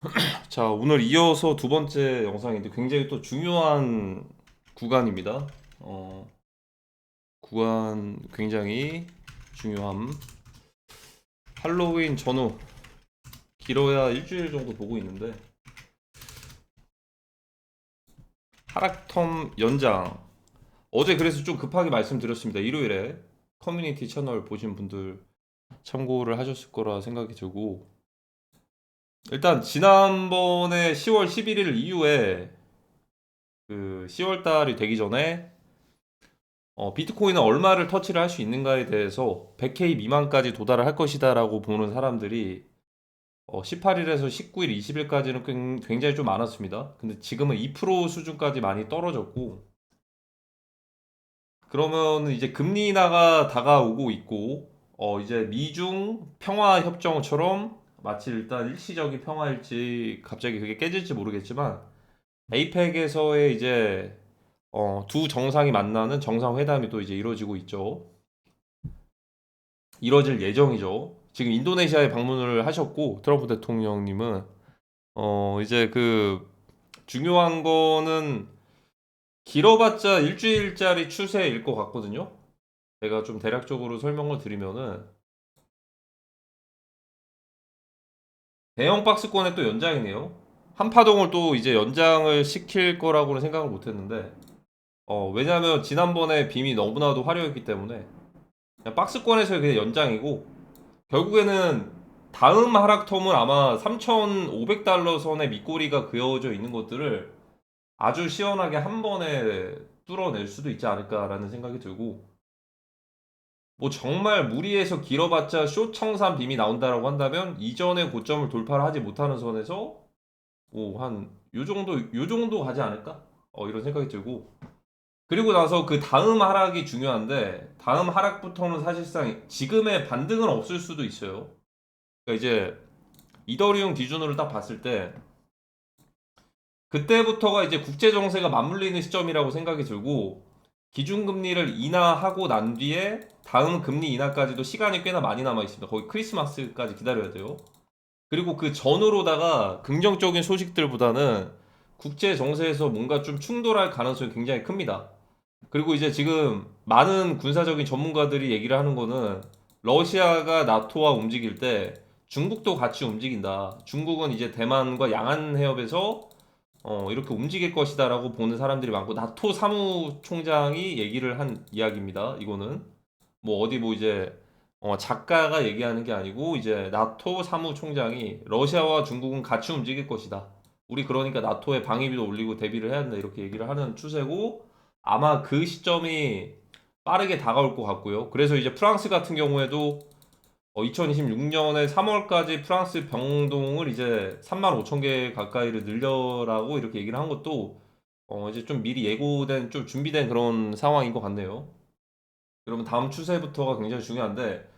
자, 오늘 이어서 두 번째 영상인데 굉장히 또 중요한 구간입니다. 어, 구간 굉장히 중요함. 할로윈 전후 길어야 일주일 정도 보고 있는데 하락텀 연장 어제 그래서 좀 급하게 말씀드렸습니다. 일요일에 커뮤니티 채널 보신 분들 참고를 하셨을 거라 생각이 들고 일단 지난번에 10월 11일 이후에 그 10월 달이 되기 전에 어, 비트코인은 얼마를 터치를 할 수 있는가에 대해서 100K 미만까지 도달을 할 것이다라고 보는 사람들이 어, 18일에서 19일, 20일까지는 굉장히 좀 많았습니다. 근데 지금은 2% 수준까지 많이 떨어졌고 그러면 이제 금리 인하가 다가오고 있고 어, 이제 미중 평화 협정처럼 마치 일단 일시적인 평화일지 갑자기 그게 깨질지 모르겠지만 에이펙에서의 이제 어, 두 정상이 만나는 정상회담이 또 이제 이루어지고 있죠. 이루어질 예정이죠. 지금 인도네시아에 방문을 하셨고 트럼프 대통령님은 어 이제 그 중요한 거는 길어봤자 일주일짜리 추세일 것 같거든요. 제가 좀 대략적으로 설명을 드리면은 대형 박스권의 또 연장이네요. 한파동을 또 이제 연장을 시킬 거라고는 생각을 못 했는데, 어, 왜냐면 지난번에 빔이 너무나도 화려했기 때문에, 그냥 박스권에서의 그냥 연장이고, 결국에는 다음 하락텀은 아마 3,500달러 선의 밑꼬리가 그어져 있는 것들을 아주 시원하게 한 번에 뚫어낼 수도 있지 않을까라는 생각이 들고, 뭐 정말 무리해서 길어봤자 숏 청산 빔이 나온다라고 한다면 이전의 고점을 돌파를 하지 못하는 선에서 뭐한요 정도 요 정도 가지 않을까? 어 이런 생각이 들고 그리고 나서 그 다음 하락이 중요한데 다음 하락부터는 사실상 지금의 반등은 없을 수도 있어요. 그러니까 이제 이더리움 기준으로 딱 봤을 때 그때부터가 이제 국제 정세가 맞물리는 시점이라고 생각이 들고 기준금리를 인하하고 난 뒤에 다음 금리 인하까지도 시간이 꽤나 많이 남아 있습니다. 거의 크리스마스까지 기다려야 돼요. 그리고 그 전후로다가 긍정적인 소식들보다는 국제 정세에서 뭔가 좀 충돌할 가능성이 굉장히 큽니다. 그리고 이제 지금 많은 군사적인 전문가들이 얘기를 하는 거는 러시아가 나토와 움직일 때 중국도 같이 움직인다. 중국은 이제 대만과 양안 해협에서 어, 이렇게 움직일 것이다라고 보는 사람들이 많고 나토 사무총장이 얘기를 한 이야기입니다. 이거는 뭐 어디 뭐 이제 어, 작가가 얘기하는 게 아니고 이제 나토 사무총장이 러시아와 중국은 같이 움직일 것이다. 우리 그러니까 나토에 방위비도 올리고 대비를 해야 된다 이렇게 얘기를 하는 추세고 아마 그 시점이 빠르게 다가올 것 같고요. 그래서 이제 프랑스 같은 경우에도 어, 2026년에 3월까지 프랑스 병동을 이제 3만 5천 개 가까이를 늘려라고 이렇게 얘기를 한 것도 어, 이제 좀 미리 예고된 좀 준비된 그런 상황인 것 같네요. 여러분 다음 추세부터가 굉장히 중요한데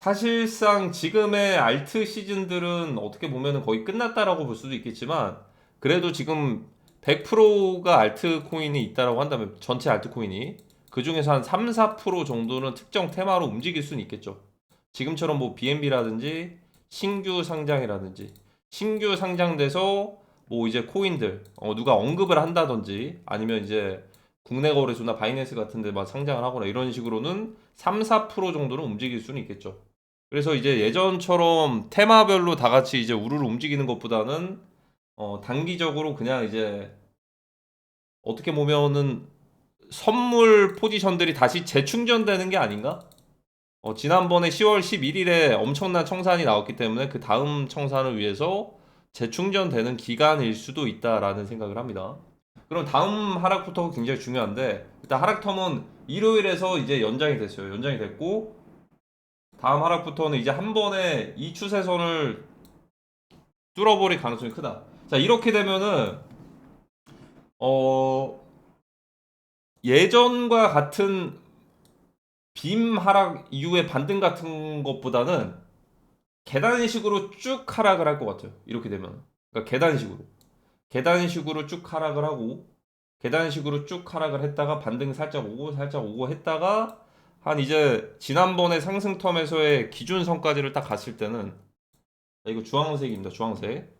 사실상 지금의 알트 시즌들은 어떻게 보면 거의 끝났다라고 볼 수도 있겠지만 그래도 지금 100%가 알트 코인이 있다라고 한다면 전체 알트 코인이 그 중에서 한 3, 4% 정도는 특정 테마로 움직일 수는 있겠죠. 지금처럼 뭐 BNB라든지 신규 상장이라든지 신규 상장돼서 뭐 이제 코인들 어, 누가 언급을 한다든지 아니면 이제 국내 거래소나 바이낸스 같은 데만 상장을 하거나 이런 식으로는 3, 4% 정도는 움직일 수는 있겠죠. 그래서 이제 예전처럼 테마별로 다 같이 이제 우르르 움직이는 것보다는 어, 단기적으로 그냥 이제 어떻게 보면은 선물 포지션들이 다시 재충전되는 게 아닌가? 어, 지난번에 10월 11일에 엄청난 청산이 나왔기 때문에 그 다음 청산을 위해서 재충전되는 기간일 수도 있다라는 생각을 합니다. 그럼 다음 하락부터가 굉장히 중요한데 일단 하락텀은 일요일에서 이제 연장이 됐어요. 연장이 됐고 다음 하락부터는 이제 한 번에 이 추세선을 뚫어버릴 가능성이 크다. 자 이렇게 되면은 어 예전과 같은 빔 하락 이후의 반등 같은 것보다는 계단식으로 쭉 하락을 할 것 같아요. 이렇게 되면. 그러니까 계단식으로. 계단식으로 쭉 하락을 하고, 계단식으로 쭉 하락을 했다가 반등 살짝 오고, 살짝 오고 했다가, 한 이제 지난번에 상승 텀에서의 기준 선까지를 딱 갔을 때는, 이거 주황색입니다. 주황색.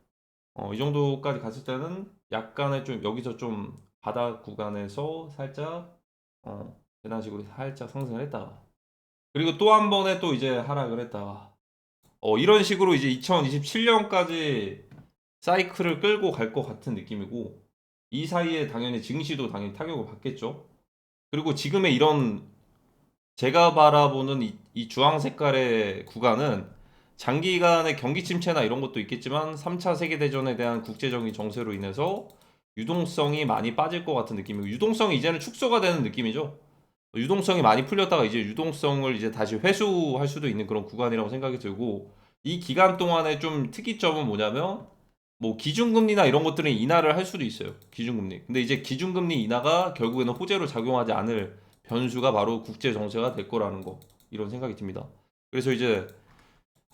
어, 이 정도까지 갔을 때는 약간의 좀 여기서 좀 바닥 구간에서 살짝 어, 계단식으로 살짝 상승을 했다가 그리고 또 한 번에 또 이제 하락을 했다가 어, 이런 식으로 이제 2027년까지 사이클을 끌고 갈 것 같은 느낌이고 이 사이에 당연히 증시도 당연히 타격을 받겠죠. 그리고 지금의 이런 제가 바라보는 이, 이 주황 색깔의 구간은 장기간의 경기 침체나 이런 것도 있겠지만 3차 세계대전에 대한 국제적인 정세로 인해서 유동성이 많이 빠질 것 같은 느낌이고 유동성이 이제는 축소가 되는 느낌이죠. 유동성이 많이 풀렸다가 이제 유동성을 이제 다시 회수할 수도 있는 그런 구간이라고 생각이 들고 이 기간 동안에 좀 특이점은 뭐냐면 뭐 기준금리나 이런 것들은 인하를 할 수도 있어요. 기준금리. 근데 이제 기준금리 인하가 결국에는 호재로 작용하지 않을 변수가 바로 국제 정세가 될 거라는 거 이런 생각이 듭니다. 그래서 이제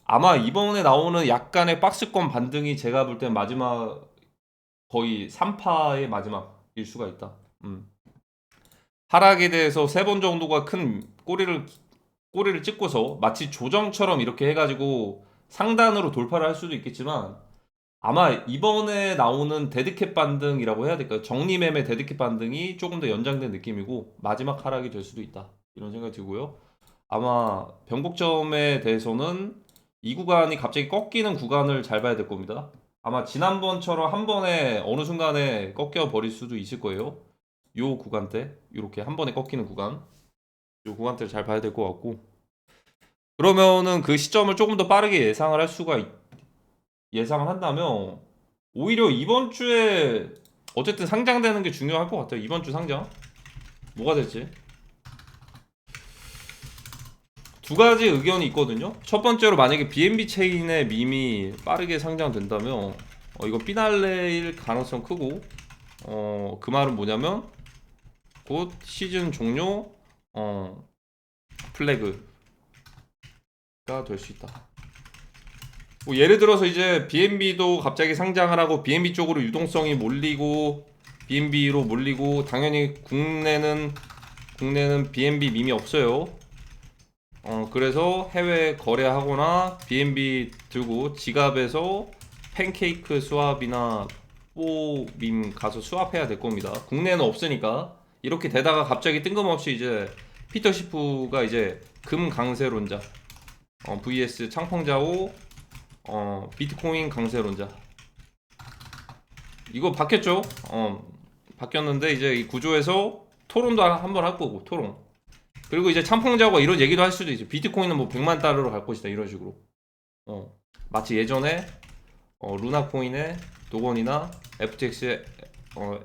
아마 이번에 나오는 약간의 박스권 반등이 제가 볼 땐 마지막 거의 3파의 마지막일 수가 있다. 음. 하락에 대해서 세 번 정도가 큰 꼬리를 꼬리를 찍고서 마치 조정처럼 이렇게 해가지고 상단으로 돌파를 할 수도 있겠지만 아마 이번에 나오는 데드캣 반등이라고 해야 될까요? 정리매매 데드캣 반등이 조금 더 연장된 느낌이고 마지막 하락이 될 수도 있다 이런 생각이 들고요. 아마 변곡점에 대해서는 이 구간이 갑자기 꺾이는 구간을 잘 봐야 될 겁니다. 아마 지난번처럼 한 번에 어느 순간에 꺾여 버릴 수도 있을 거예요. 요 구간대 이렇게 한 번에 꺾이는 구간 요 구간대를 잘 봐야 될 것 같고 그러면은 그 시점을 조금 더 빠르게 예상을 할 수가 있, 예상을 한다면 오히려 이번 주에 어쨌든 상장되는 게 중요할 것 같아요. 이번 주 상장 뭐가 될지 두 가지 의견이 있거든요. 첫 번째로 만약에 BNB 체인의 밈이 빠르게 상장된다면 어, 이거 피날레일 가능성 크고 어, 그 말은 뭐냐면 곧 시즌 종료 어, 플래그가 될 수 있다. 뭐 예를 들어서 이제 BNB도 갑자기 상장을 하고 BNB 쪽으로 유동성이 몰리고 BNB로 몰리고 당연히 국내는 국내는 BNB 밈이 없어요. 어 그래서 해외 거래하거나 BNB 들고 지갑에서 팬케이크 수압이나 뽀밈 가서 수압해야 될 겁니다. 국내는 없으니까 이렇게 되다가 갑자기 뜬금없이 이제 피터 시프가 이제 금 강세론자 어, vs 창펑자오 어, 비트코인 강세론자. 이거 바뀌었죠? 어, 바뀌었는데 이제 이 구조에서 토론도 한번 할 거고 토론. 그리고 이제 창펑자오가 이런 얘기도 할 수도 있죠 비트코인은 뭐 100만 달러로 갈 것이다 이런 식으로. 어, 마치 예전에 어, 루나코인의 도건이나 FTX의 어,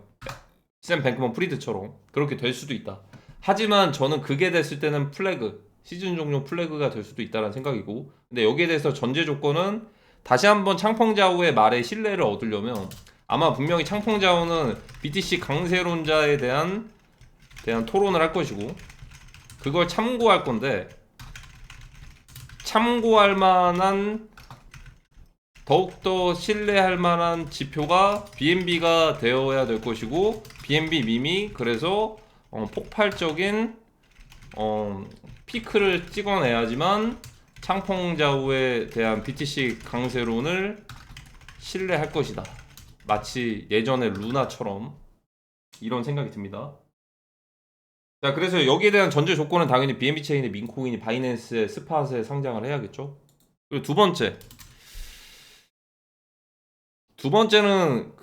샘 뱅크먼 프리드처럼 그렇게 될 수도 있다. 하지만 저는 그게 됐을 때는 플래그 시즌 종료 플래그가 될 수도 있다는 생각이고 근데 여기에 대해서 전제 조건은 다시 한번 창펑자오의 말에 신뢰를 얻으려면 아마 분명히 창펑자오는 BTC 강세론자에 대한 대한 토론을 할 것이고 그걸 참고할 건데 참고할 만한 더욱더 신뢰할 만한 지표가 BNB가 되어야 될 것이고 BNB 밈이 그래서 어, 폭발적인 어, 피크를 찍어내야지만 창펑자우에 대한 BTC 강세론을 신뢰할 것이다. 마치 예전의 루나처럼 이런 생각이 듭니다. 자, 그래서 여기에 대한 전제 조건은 당연히 BNB 체인의 민코인이 바이낸스의 스팟에 상장을 해야겠죠. 그리고 두 번째. 두 번째는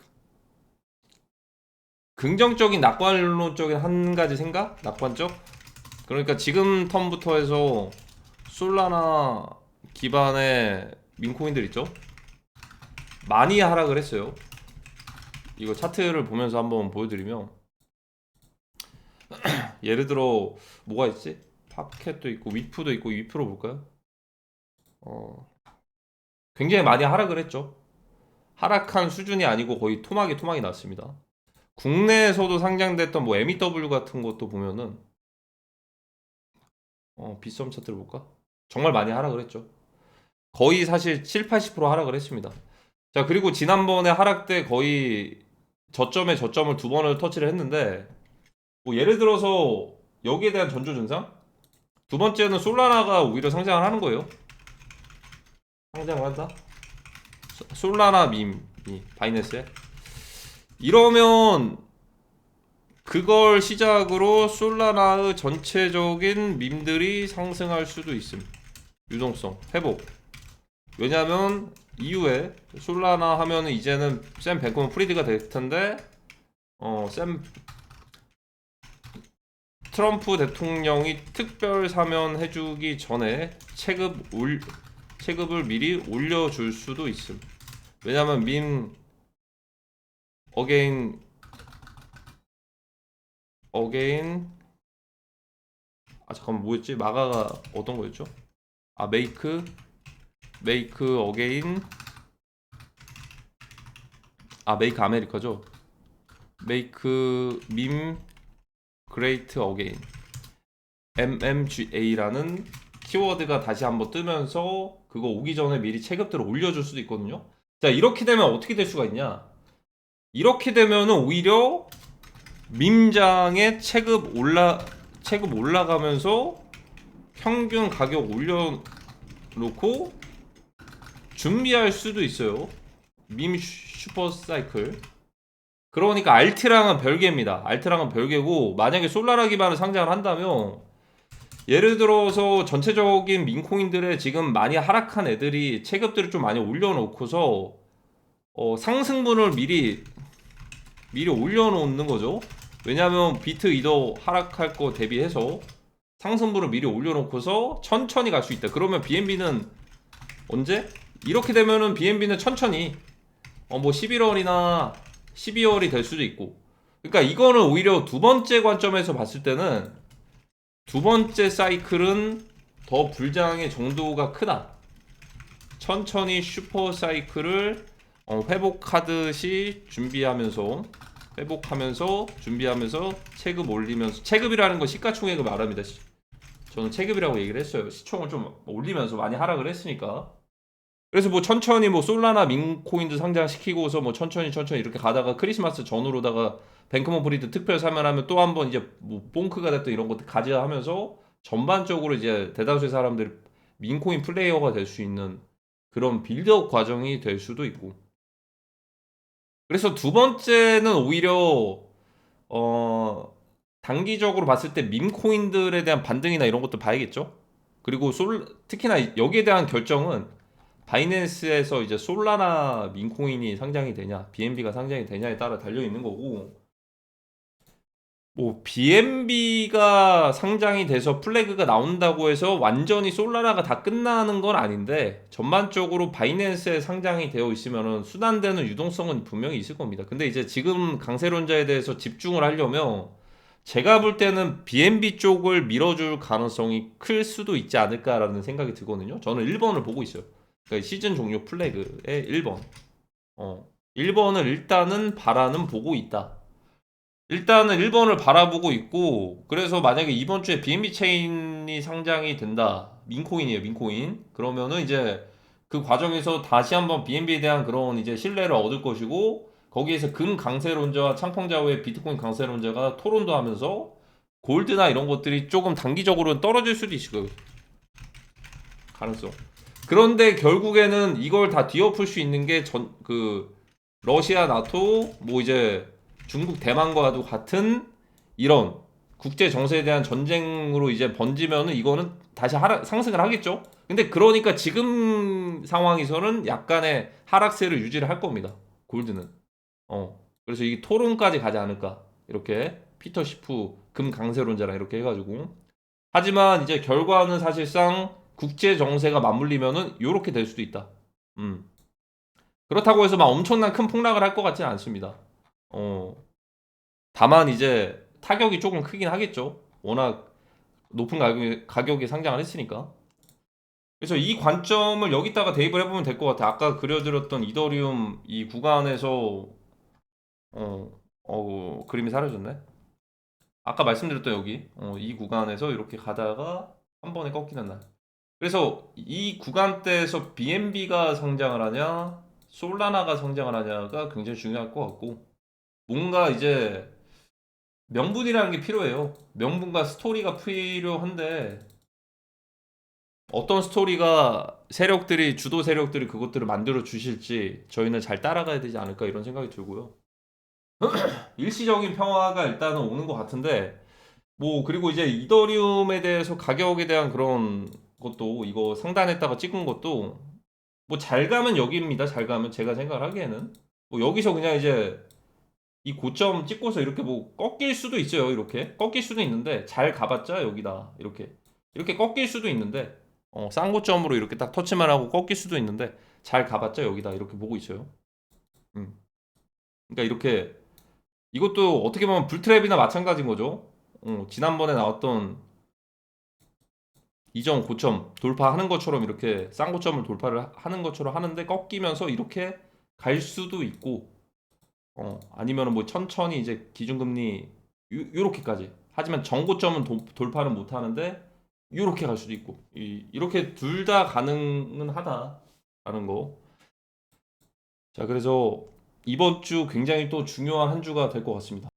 긍정적인 낙관론적인 한 가지 생각? 낙관적? 그러니까 지금 텀부터 해서 솔라나 기반의 민코인들 있죠? 많이 하락을 했어요. 이거 차트를 보면서 한번 보여드리면 예를 들어 뭐가 있지? 파켓도 있고 위프도 있고 위프로 볼까요? 어 굉장히 많이 하락을 했죠. 하락한 수준이 아니고 거의 토막이 토막이 났습니다. 국내에서도 상장됐던 뭐 MEW 같은 것도 보면은 어, 빗썸 차트를 볼까? 정말 많이 하락을 했죠. 거의 사실 7, 80% 하락을 했습니다. 자, 그리고 지난번에 하락 때 거의 저점에 저점을 두 번을 터치를 했는데 뭐 예를 들어서 여기에 대한 전조 증상? 두 번째는 솔라나가 오히려 상장을 하는 거예요. 상장을 한다? 소- 솔라나 밈이 바이낸스에? 이러면 그걸 시작으로 솔라나의 전체적인 밈들이 상승할 수도 있음. 유동성 회복. 왜냐면 이후에 솔라나 하면은 이제는 샘 뱅크먼 프리드가 될 텐데 어샘 트럼프 대통령이 특별 사면 해주기 전에 체급 올 체급을 미리 올려줄 수도 있음. 왜냐면 민 어게인 어게인 아 잠깐만 뭐였지 마가가 어떤 거였죠? 아 메이크 메이크 어게인 아 메이크 아메리카죠? 메이크 밈 그레이트 어게인 MMGA라는 키워드가 다시 한번 뜨면서 그거 오기 전에 미리 체급들을 올려줄 수도 있거든요. 자 이렇게 되면 어떻게 될 수가 있냐? 이렇게 되면은 오히려 밈장의 체급 올라 체급 올라가면서 평균 가격 올려놓고 준비할 수도 있어요. 밈 슈퍼 사이클. 그러니까 알트랑은 별개입니다. 알트랑은 별개고 만약에 솔라라 기반을 상장을 한다면 예를 들어서 전체적인 민코인들의 지금 많이 하락한 애들이 체급들을 좀 많이 올려놓고서 어, 상승분을 미리 미리 올려놓는 거죠. 왜냐하면 비트 이더 하락할 거 대비해서 상승분을 미리 올려놓고서 천천히 갈 수 있다. 그러면 BNB는 언제? 이렇게 되면은 BNB는 천천히 어 뭐 11월이나 12월이 될 수도 있고. 그러니까 이거는 오히려 두 번째 관점에서 봤을 때는 두 번째 사이클은 더 불장의 정도가 크다. 천천히 슈퍼 사이클을 어, 회복하듯이 준비하면서 회복하면서 준비하면서 체급 올리면서 체급이라는 건 시가총액을 말합니다. 시- 저는 체급이라고 얘기를 했어요. 시총을 좀 올리면서 많이 하락을 했으니까. 그래서 뭐 천천히 뭐 솔라나 민코인도 상장시키고서 뭐 천천히 천천히 이렇게 가다가 크리스마스 전후로다가 뱅크먼 브리드 특별 사면하면 또 한 번 이제 뭐 뽕크가 됐던 이런 것들 가져야 하면서 전반적으로 이제 대다수의 사람들이 민코인 플레이어가 될 수 있는 그런 빌드업 과정이 될 수도 있고 그래서 두 번째는 오히려 어 단기적으로 봤을 때 밈코인들에 대한 반등이나 이런 것도 봐야겠죠. 그리고 솔 특히나 여기에 대한 결정은 바이낸스에서 이제 솔라나 민코인이 상장이 되냐, BNB가 상장이 되냐에 따라 달려 있는 거고. 뭐 BNB가 상장이 돼서 플래그가 나온다고 해서 완전히 솔라나가 다 끝나는 건 아닌데 전반적으로 바이낸스에 상장이 되어 있으면은 순환되는 유동성은 분명히 있을 겁니다. 근데 이제 지금 강세론자에 대해서 집중을 하려면 제가 볼 때는 BNB 쪽을 밀어줄 가능성이 클 수도 있지 않을까라는 생각이 들거든요. 저는 1번을 보고 있어요. 그러니까 시즌 종료 플래그의 1번. 어. 1번을 일단은 바라는 보고 있다. 일단은 1번을 바라보고 있고 그래서 만약에 이번 주에 BNB 체인이 상장이 된다. 민코인이에요, 민코인. 그러면은 이제 그 과정에서 다시 한번 BNB에 대한 그런 이제 신뢰를 얻을 것이고 거기에서 금 강세론자와 창펑자후의 비트코인 강세론자가 토론도 하면서 골드나 이런 것들이 조금 단기적으로는 떨어질 수도 있을 거예요. 가능성. 그런데 결국에는 이걸 다 뒤엎을 수 있는 게 전 그 러시아 나토 뭐 이제 중국 대만과도 같은 이런 국제 정세에 대한 전쟁으로 이제 번지면은 이거는 다시 하락 상승을 하겠죠. 근데 그러니까 지금 상황에서는 약간의 하락세를 유지를 할 겁니다. 골드는. 어. 그래서 이게 토론까지 가지 않을까. 이렇게 피터 시프 금 강세론자랑 이렇게 해가지고. 하지만 이제 결과는 사실상 국제 정세가 맞물리면은 요렇게 될 수도 있다. 음. 그렇다고 해서 막 엄청난 큰 폭락을 할 것 같지는 않습니다. 어. 다만 이제 타격이 조금 크긴 하겠죠. 워낙 높은 가격이, 가격이 상장을 했으니까. 그래서 이 관점을 여기다가 대입을 해보면 될 것 같아. 아까 그려드렸던 이더리움 이 구간에서 어, 어 그림이 사라졌네. 아까 말씀드렸던 여기 어, 이 구간에서 이렇게 가다가 한 번에 꺾이는 날. 그래서 이 구간대에서 BNB가 상장을 하냐, 솔라나가 상장을 하냐가 굉장히 중요할 것 같고 뭔가 이제 명분이라는 게 필요해요. 명분과 스토리가 필요한데 어떤 스토리가 세력들이 주도 세력들이 그것들을 만들어 주실지 저희는 잘 따라가야 되지 않을까 이런 생각이 들고요. 일시적인 평화가 일단은 오는 것 같은데 뭐 그리고 이제 이더리움에 대해서 가격에 대한 그런 것도 이거 상단에다가 찍은 것도 뭐 잘 가면 여기입니다. 잘 가면 제가 생각을 하기에는 뭐 여기서 그냥 이제 이 고점 찍고서 이렇게 뭐 꺾일 수도 있어요. 이렇게 꺾일 수도 있는데 잘 가봤자 여기다 이렇게 이렇게 꺾일 수도 있는데 어, 싼 고점으로 이렇게 딱 터치만 하고 꺾일 수도 있는데 잘 가봤자 여기다 이렇게 보고 있어요. 음. 그러니까 이렇게 이것도 어떻게 보면 불트랩이나 마찬가지인 거죠. 어, 지난번에 나왔던 이전 고점 돌파하는 것처럼 이렇게 싼 고점을 돌파를 하- 하는 것처럼 하는데 꺾이면서 이렇게 갈 수도 있고 어, 아니면은 뭐 천천히 이제 기준금리 요, 요렇게까지 하지만 정고점은 도- 돌파는 못 하는데 요렇게 갈 수도 있고 이, 이렇게 둘 다 가능은 하다라는 거. 자 그래서 이번 주 굉장히 또 중요한 한 주가 될 것 같습니다.